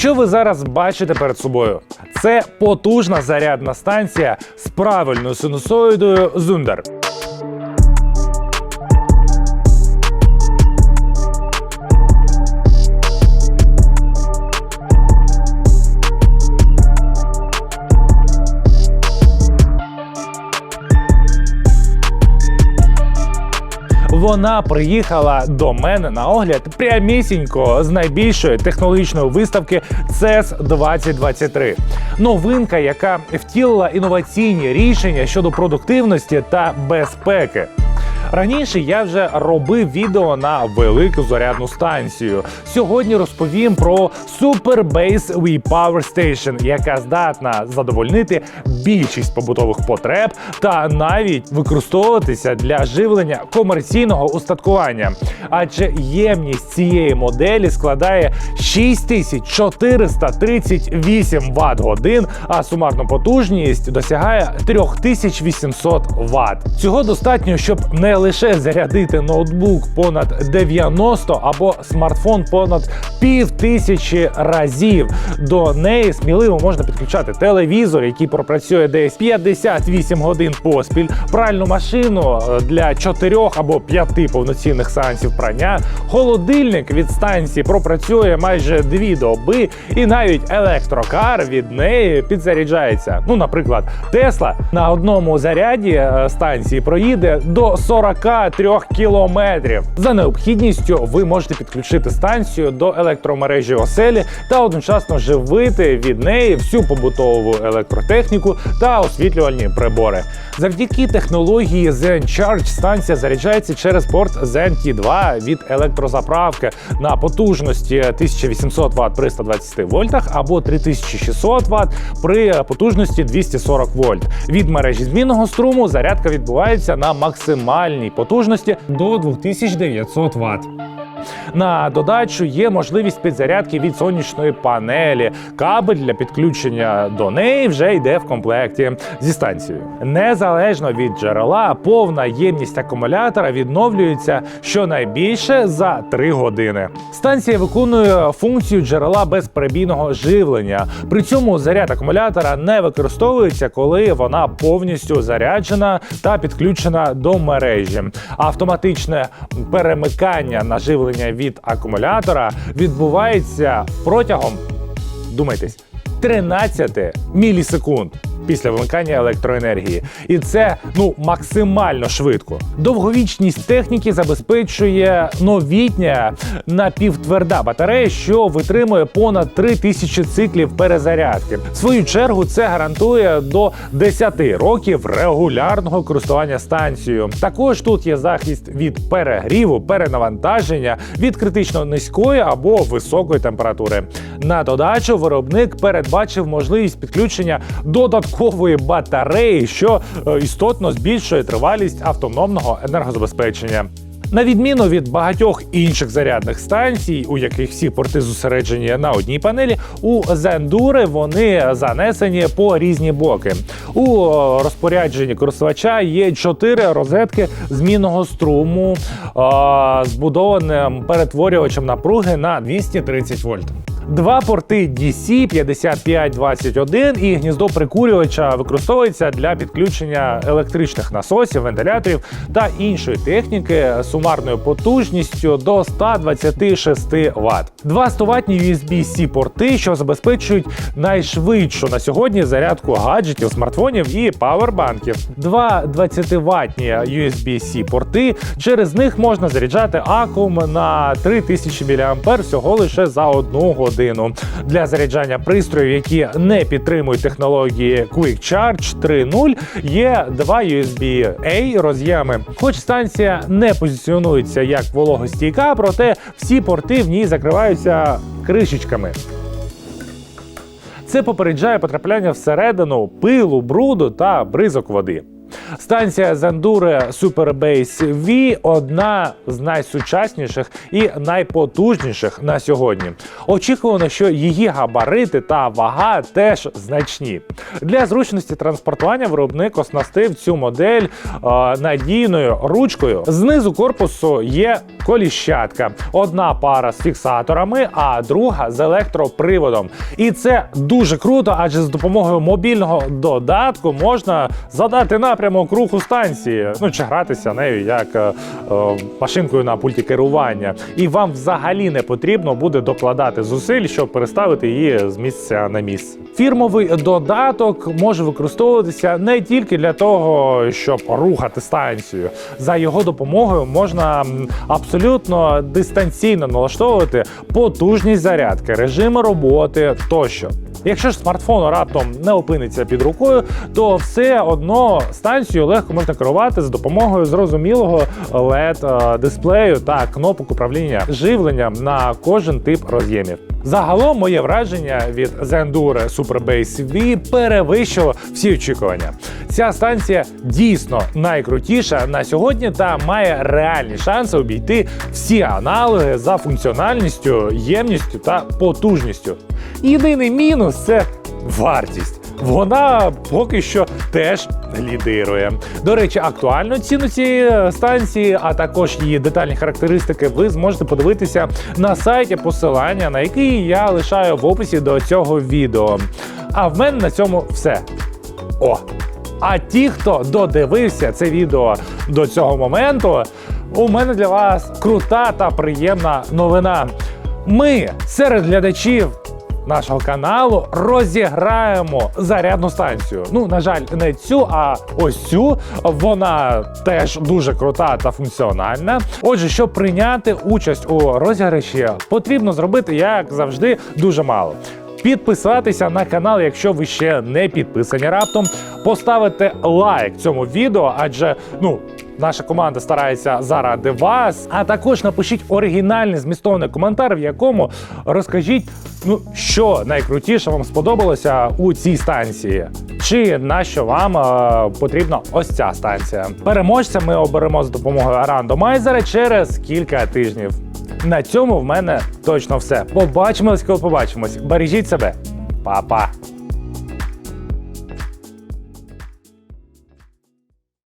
Що ви зараз бачите перед собою? Це потужна зарядна станція з правильною синусоїдою Zunder. Вона приїхала до мене на огляд прямісінько з найбільшої технологічної виставки CES 2023. Новинка, яка втілила інноваційні рішення щодо продуктивності та безпеки. Раніше я вже робив відео на велику зарядну станцію. Сьогодні розповім про Super Base We Power Station, яка здатна задовольнити більшість побутових потреб та навіть використовуватися для живлення комерційного устаткування. Адже ємність цієї моделі складає 6438 Вт годин, а сумарна потужність досягає 3800 Вт. Цього достатньо, щоб не лише зарядити ноутбук понад 90 або смартфон понад пів тисячі разів. До неї сміливо можна підключати телевізор, який пропрацює десь 58 годин поспіль, пральну машину е, для 4 або 5 повноцінних сеансів прання, холодильник від станції пропрацює майже 2 доби, і навіть електрокар від неї підзаряджається. Ну, наприклад, Тесла на одному заряді е, станції проїде до 43 кілометрів. За необхідністю ви можете підключити станцію до електромережі оселі та одночасно живити від неї всю побутову електротехніку та освітлювальні прибори. Завдяки технології Zen Charge станція заряджається через порт Zen T2 від електрозаправки на потужності 1800 Вт при 120 вольтах або 3600 Вт при потужності 240 вольт. Від мережі змінного струму зарядка відбувається на максимальній потужності до 2900 Вт. На додачу є можливість підзарядки від сонячної панелі. Кабель для підключення до неї вже йде в комплекті зі станцією. Незалежно від джерела, повна ємність акумулятора відновлюється щонайбільше за 3 години. Станція виконує функцію джерела безперебійного живлення. При цьому заряд акумулятора не використовується, коли вона повністю заряджена та підключена до мережі. Автоматичне перемикання на живлення від акумулятора відбувається протягом, думайтесь, 13 мілісекунд. Після вимикання електроенергії, і це ну максимально швидко. Довговічність техніки забезпечує новітня напівтверда батарея, що витримує понад 3000 циклів перезарядки. В свою чергу це гарантує до 10 років регулярного користування станцією. Також тут є захист від перегріву, перенавантаження, від критично низької або високої температури. На додачу виробник передбачив можливість підключення додаткової батареї, що е, істотно збільшує тривалість автономного енергозабезпечення. На відміну від багатьох інших зарядних станцій, у яких всі порти зосереджені на одній панелі, у Зендури вони занесені по різні боки. У е, розпорядженні користувача є чотири розетки змінного струму, е, збудованим перетворювачем напруги на 230 вольт. Два порти DC 5521 і гніздо прикурювача використовується для підключення електричних насосів, вентиляторів та іншої техніки сумарною потужністю до 126 Вт. Два 100 ватні USB-C порти, що забезпечують найшвидшу на сьогодні зарядку гаджетів, смартфонів і павербанків. Два 20 ватні USB-C порти. Через них можна заряджати акум на 3000 мА всього лише за одну годину. Для заряджання пристроїв, які не підтримують технології Quick Charge 3.0, є два USB-A роз'єми. Хоч станція не позиціонується як вологостійка, проте всі порти в ній закриваються кришечками. Це попереджає потрапляння всередину пилу, бруду та бризок води. Станція Zendure Superbase V одна з найсучасніших і найпотужніших на сьогодні. Очікувано, що її габарити та вага теж значні. Для зручності транспортування виробник оснастив цю модель е, надійною ручкою. Знизу корпусу є коліщатка, одна пара з фіксаторами, а друга з електроприводом. І це дуже круто, адже з допомогою мобільного додатку можна задати напрямок руху станції, ну чи гратися нею як е, е, машинкою на пульті керування. І вам взагалі не потрібно буде докладати зусиль, щоб переставити її з місця на місце. Фірмовий додаток може використовуватися не тільки для того, щоб рухати станцію. За його допомогою можна абсолютно дистанційно налаштовувати потужність зарядки, режими роботи тощо. Якщо ж смартфон раптом не опиниться під рукою, то все одно станцію легко можна керувати за допомогою зрозумілого led дисплею та кнопок управління живленням на кожен тип роз'ємів. Загалом моє враження від Zendure Super Bass V перевищило всі очікування. Ця станція дійсно найкрутіша на сьогодні та має реальні шанси обійти всі аналоги за функціональністю, ємністю та потужністю. Єдиний мінус це вартість. Вона поки що теж лідирує. До речі, актуальну ціну цієї станції, а також її детальні характеристики, ви зможете подивитися на сайті, посилання на який я лишаю в описі до цього відео. А в мене на цьому все. О! А ті, хто додивився це відео до цього моменту, у мене для вас крута та приємна новина. Ми серед глядачів нашого каналу розіграємо зарядну станцію. Ну, на жаль, не цю, а ось цю. Вона теж дуже крута та функціональна. Отже, щоб прийняти участь у розіграші, потрібно зробити, як завжди, дуже мало. Підписатися на канал, якщо ви ще не підписані раптом, поставити лайк цьому відео, адже ну. Наша команда старається заради вас. А також напишіть оригінальний змістовний коментар, в якому розкажіть, ну що найкрутіше вам сподобалося у цій станції, чи на що вам е, потрібна ось ця станція. Переможця ми оберемо з допомогою рандомайзера через кілька тижнів. На цьому в мене точно все. Побачимось, коли побачимось. Бережіть себе, Па-па!